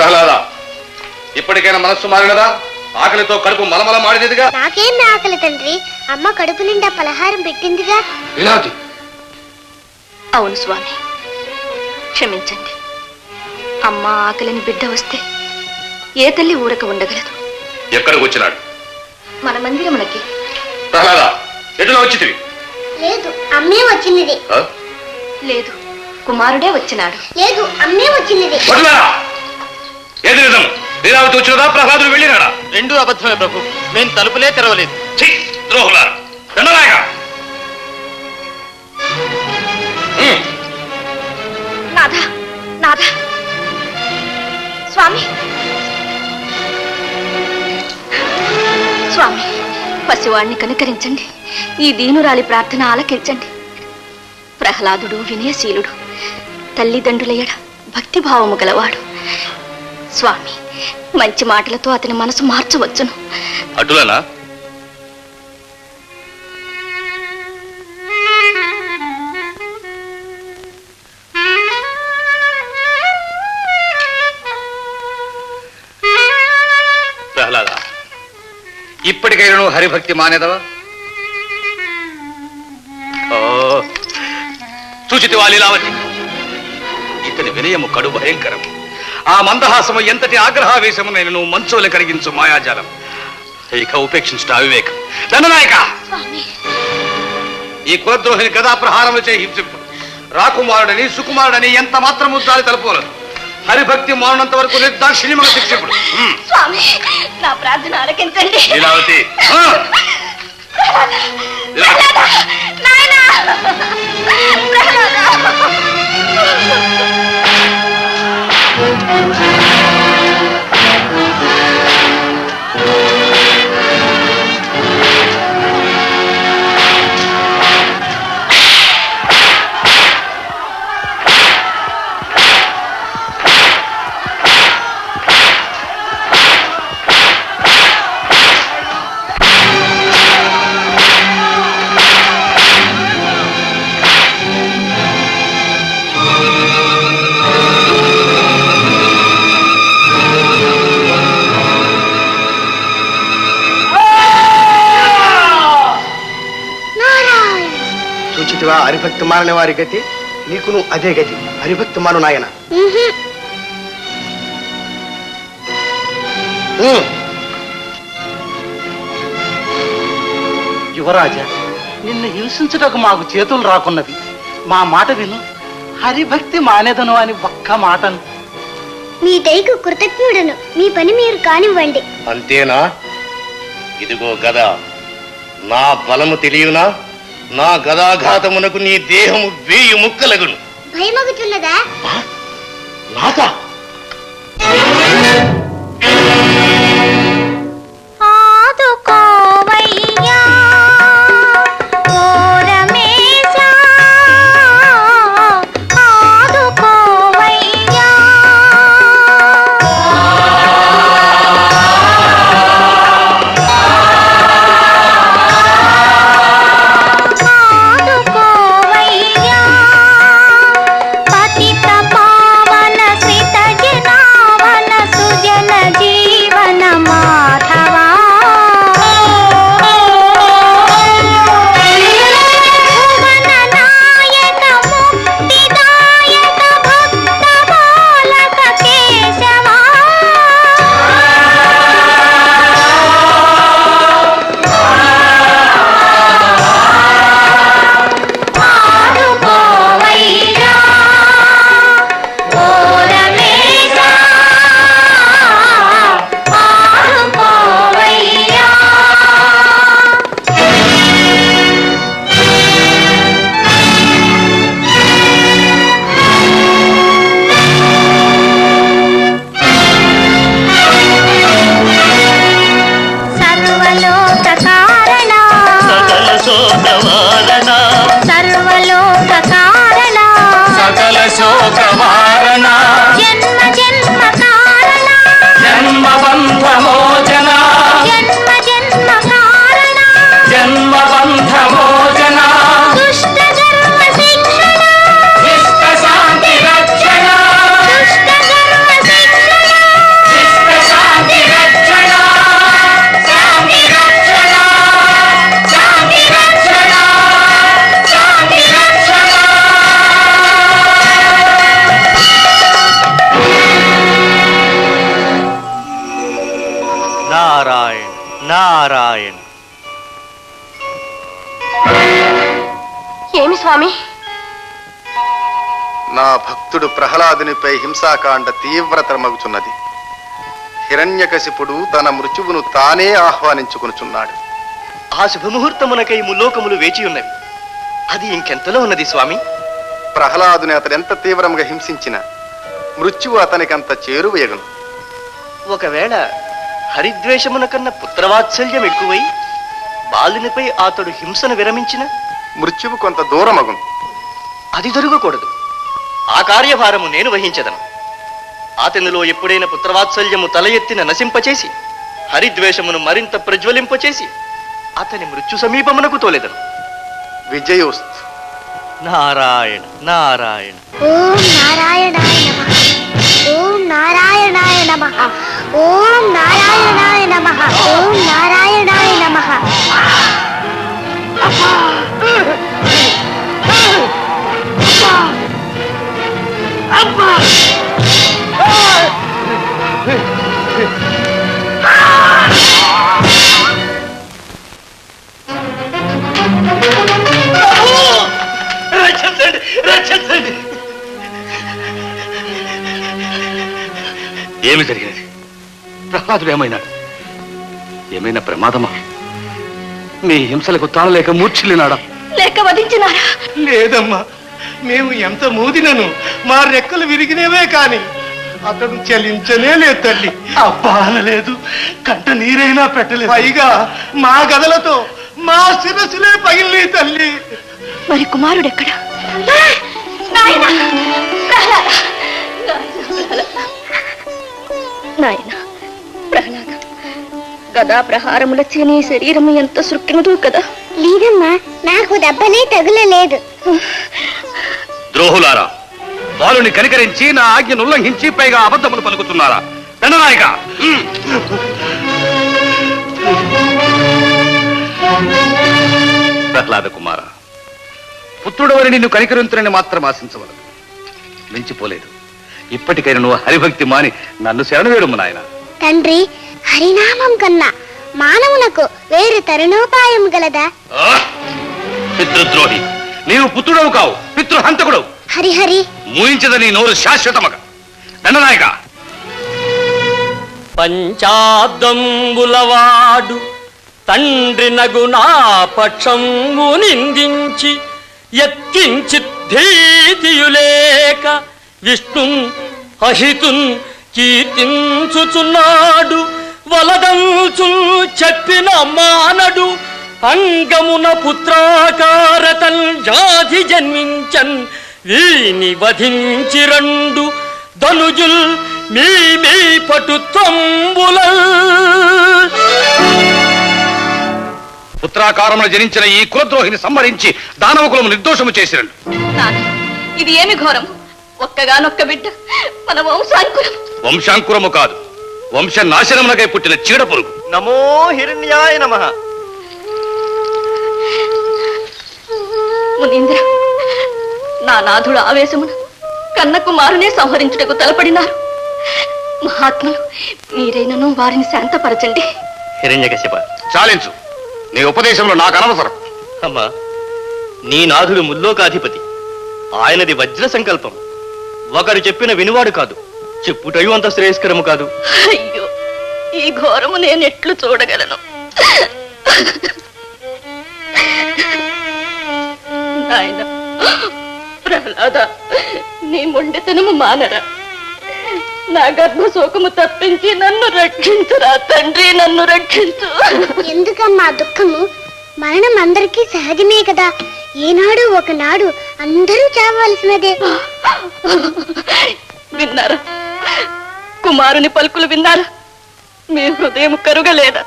ప్రహ్లాద ఇప్పటికైనా మనస్సు మారినదా? ఆకలితో కడుపు మలమల మాడినదిగా నాకేం ఆకలి తండ్రి? అమ్మ కడుపు నిండా పలహారం పెట్టిందిగా? లీలావతి అవును స్వామి. క్షమించండి. అమ్మ ఆకలిని బిడ్డ వస్తే ఏ తల్లి ఊరక ఉండగలదు? ఎక్కడికి వచ్చినాడు? మన మందిరమునకి ప్రహ్లాద ఎటులో వచ్చితివి? లేదు అమ్మే వచ్చినది ఆ? లేదు కుమారుడే వచ్చినాడు. లేదు అమ్మే వచ్చినది వదిలేరా? ఏది నిజం? లీలావతి వచ్చినదా? ప్రహ్లాదుడు వెళ్ళినాడా? రెండు అబద్ధమే ప్రభు. మేము తలుపులే తెరవలేదు. ఛీ, ద్రోహులారా. దండనాయక! ఉమ్, నాథ నాథ. స్వామి. స్వామి పసివాణ్ణి కనుకరించండి. ఈ దీనురాలి ప్రార్థన ఆలకించండి. ప్రహ్లాదుడు వినయశీలుడు తల్లిదండ్రుల ఎడ భక్తిభావము గలవాడు. స్వామి మంచి మాటలతో అతని మనసు మార్చవచ్చును. అటులనా? ప్రహ్లాద ఇప్పటికైనా నువ్వు హరిభక్తి మానేదవా? ఓ చూచితివా లీలావతి? ఇతని వినయము కడు భయంకరం. ఆ మందహాసము ఎంతటి ఆగ్రహావేశము నేను నువ్వు మంచోలు కలిగించు మాయాజాలం. ఇక ఉపేక్షించుట అవివేకం. దండనాయక! ఈ కులద్రోహిని గదా ప్రహారములు చేయి హింసింపు. రాకుమారుడని సుకుమారుడని ఎంత మాత్రము దారి తలుపోలేదు. హరిభక్తి మానున్నంత వరకు నిర్దాక్షిణ్యముగా. స్వామి నా ప్రార్థన ఆలకించండి. లీలావతి. హరిభక్తి మారని వారి గతి నీకును అదే గతి. హరిభక్తి మాను నాయన. యువరాజా నిన్ను హింసించుటకు మాకు చేతులు రాకున్నవి మా మాట విను. హరిభక్తి మానేదను అని ఒక్క మాటను. మీ దయకు కృతజ్ఞుడను. మీ పని మీరు కానివ్వండి. అంతేనా? ఇదిగో గద. నా బలము తెలియనా? నా గదాఘాతమునకు నీ దేహము వేయి ముక్కలగును. భయమగుతున్నదా నాకా? భక్తుడు ప్రహ్లాదునిపై హింసాకాండ తీవ్రతరమగుచున్నది. హిరణ్యకశిపుడు తన మృత్యువును తానే ఆహ్వానించుకొనుచున్నాడు. ఆ శుభముహూర్తమునకై ముల్లోకములు వేచి ఉన్నవి అది ఇంకెంతలో ఉన్నది స్వామి? ప్రహ్లాదుని అతడెంత తీవ్రంగా హింసించిన మృత్యువు అతనికంత చేరువేగను ఒకవేళ హరిద్వేషమున కన్నా పుత్రవాత్సల్యం ఎక్కువై బాలునిపై అతడు హింసను విరమించిన మృత్యువు కొంత దూరమగును. అది జరగకూడదు. ఆ కార్యభారము నేను వహించదను. అతనిలో ఎప్పుడైనా పుత్రవాత్సల్యము తల ఎత్తిన నశింపచేసి హరిద్వేషమును మరింత ప్రజ్వలింపచేసి అతని మృత్యు సమీపమునకు తోలెదను. విజయోస్తు. నారాయణ నారాయణ. ఓం నారాయణాయ నమ. ఓం నారాయణాయ నమ. ఓం నారాయణాయ నమ. ఓం నారాయణాయ నమ. రక్షించండి ఏమి జరిగినది ప్రహ్లాదుడు ఏమైనాడు? ఏమైనా ప్రమాదమా? మీ హింసలకు తాళలేక మూర్ఛిల్లినాడా? లేక వధించినారా? లేదమ్మా మేము ఎంత మూదినను మా రెక్కలు విరిగినవే కాని అతడు చలించనే లేదు తల్లి. అబ్బా అనలేదు. కంట నీరైనా పెట్టలేదు. పైగా మా గదలతో మా శిరస్సులే పగిలి తల్లి. మరి నాయనా! ప్రహ్లాద! నాయనా ప్రహ్లాద! గదా ప్రహారములచే నీ శరీరము ఎంత సృక్కినదు కదా? లేదమ్మా నాకు దెబ్బలే తగులలేదు. ద్రోహులారా బాలుని కనికరించి నా ఆజ్ఞను ఉల్లంఘించి పైగా అబద్ధములు పలుకుతున్నారా? ఉమ్. ప్రహ్లాద కుమార పుత్రుడవని నిన్ను కనికరించునని మాత్రం ఆశించవలదు. మించిపోలేదు. ఇప్పటికైనా నువ్వు హరిభక్తి మాని నన్ను శరణవేడుము నాయన. తండ్రి హరినామం కన్నా మానవునకు వేరు తరుణోపాయం గలదా? పితృద్రోహి నీవు పుత్రుడవు కావు హరిహరి మూయించదని నోరు శాశ్వతమగ. దండనాయక పంచాబ్దంబులవాడు తండ్రి నగునా పక్షంబు నిందించి ఎత్తించిత్ భీతియులేక విష్ణున్ అహితున్ కీర్తించుచున్నాడు. వలదంచు చెప్పిన మానడు అంగమున పుత్రాకారతన్ జాతి జన్మించన్ వీని వధించి రెండు ధనుజుల్ మీ మీ పటుత్వంబుల పుత్రాకారమున జనించిన ఈ కులద్రోహిని సంహరించి దానవ కులము నిర్దోషము చేసిరండు. ఇది ఏమి ఘోరం? ఒక్కగానొక్క బిడ్డ మన వంశాంకురం. వంశాంకురము కాదు వంశ నాశనమునకై పుట్టిన చీడ పురుగు. నమో హిరణ్యాయ నమః. మునీంద్ర నా నాథుడు ఆవేశమున కన్న కుమారునే సంహరించుటకు తలపడినారు. మహాత్ములు మీరైనను వారిని శాంతపరచండి. హిరణ్యకశిప చాలించు. నీ ఉపదేశంలో నాకు అనవసరం. అమ్మా నీ నాథుడు ముల్లోకాధిపతి. ఆయనది వజ్ర సంకల్పం. ఒకరు చెప్పిన వినువాడు కాదు చెప్పుటయు అంత శ్రేయస్కరము కాదు. అయ్యో ఈ ఘోరము నేను ఎట్లు చూడగలను. నాయన ప్రహ్లాద నీ మొండితనము మానరా. నా గర్భ శోకము తప్పించి నన్ను రక్షించురా తండ్రి నన్ను రక్షించు. ఎందుకమ్మా దుఃఖము? మరణం అందరికీ సహజమే కదా. ఏనాడు ఒకనాడు అందరూ చావవలసినదే విన్నారా? కుమారుని పలుకులు విన్నారా? మీ హృదయం కరుగలేదా?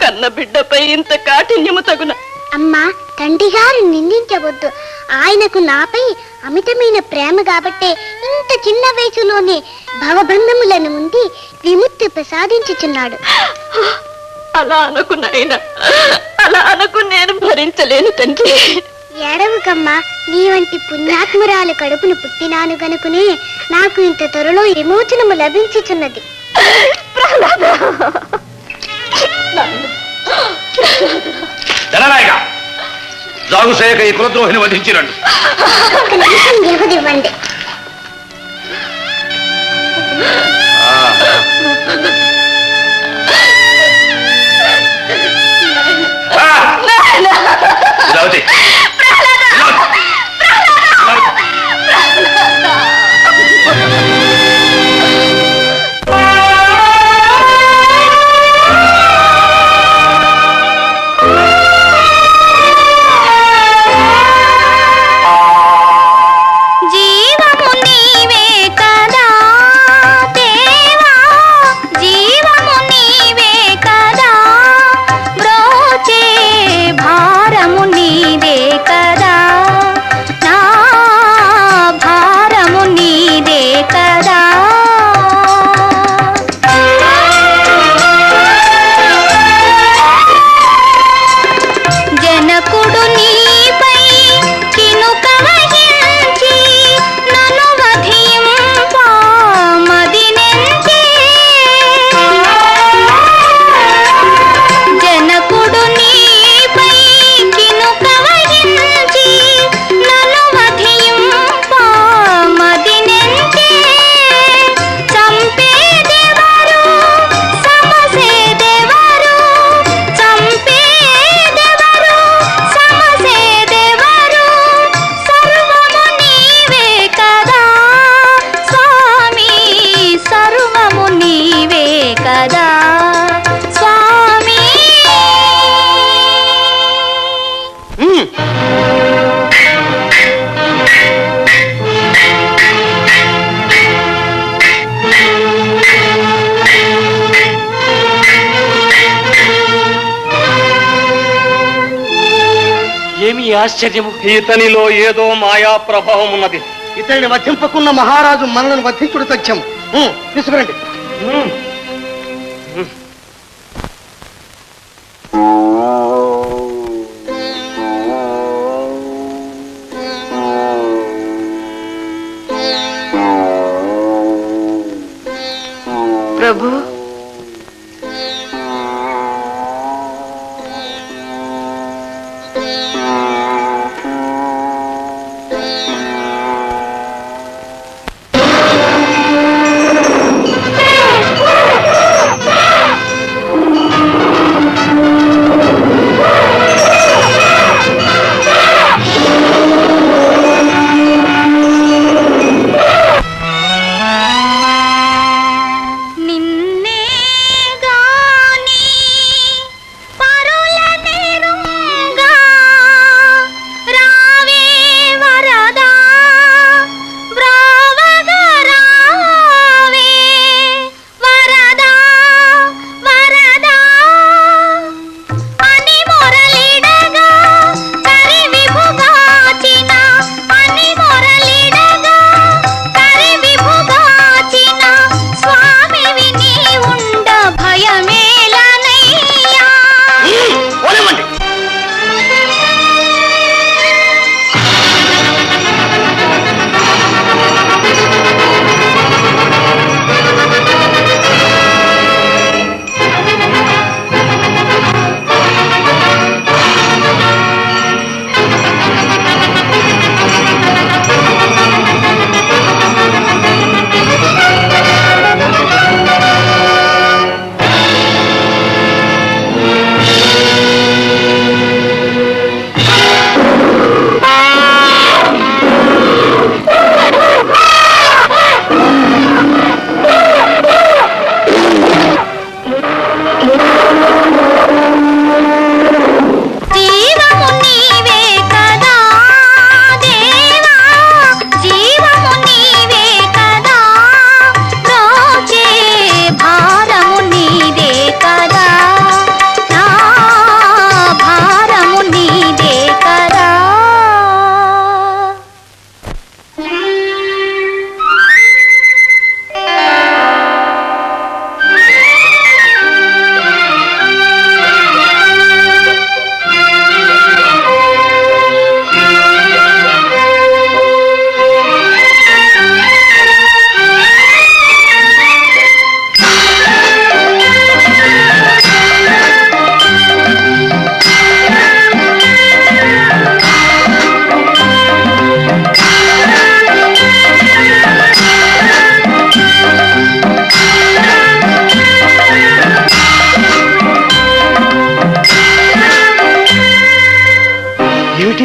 కన్న బిడ్డపై ఇంత కాఠిన్యము తగున? అమ్మా తండ్రి గారు నిందించవద్దు. ఆయనకు నాపై అమితమైన ప్రేమ కాబట్టే ఇంత చిన్న వయసులోనే భవబంధములను ఉండి విముక్తి ప్రసాదించుచున్నాడు. అలా అనకు అలా అనుకు నేను భరించలేను తండ్రి. ఏడవకమ్మ నీ వంటి పుణ్యాత్మురాలు కడుపును పుట్టినాను గనుకునే నాకు ఇంత త్వరలో విమోచనము లభించుచున్నది. ప్రహ్లాద! చేయక ఈ కులద్రోహిని వధించిరండు. ఒక్క నిమిషం వ్యవధివ్వండి ఏమి ఆశ్చర్యము? ఇతనిలో ఏదో మాయా ప్రభావం ఉన్నది. ఇతడిని వధింపకున్న మహారాజు మనలను వధించుడు సత్యం. తీసుకురండి. ప్రభు. ఆ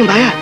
ఏమిటి మాయా ప్రభు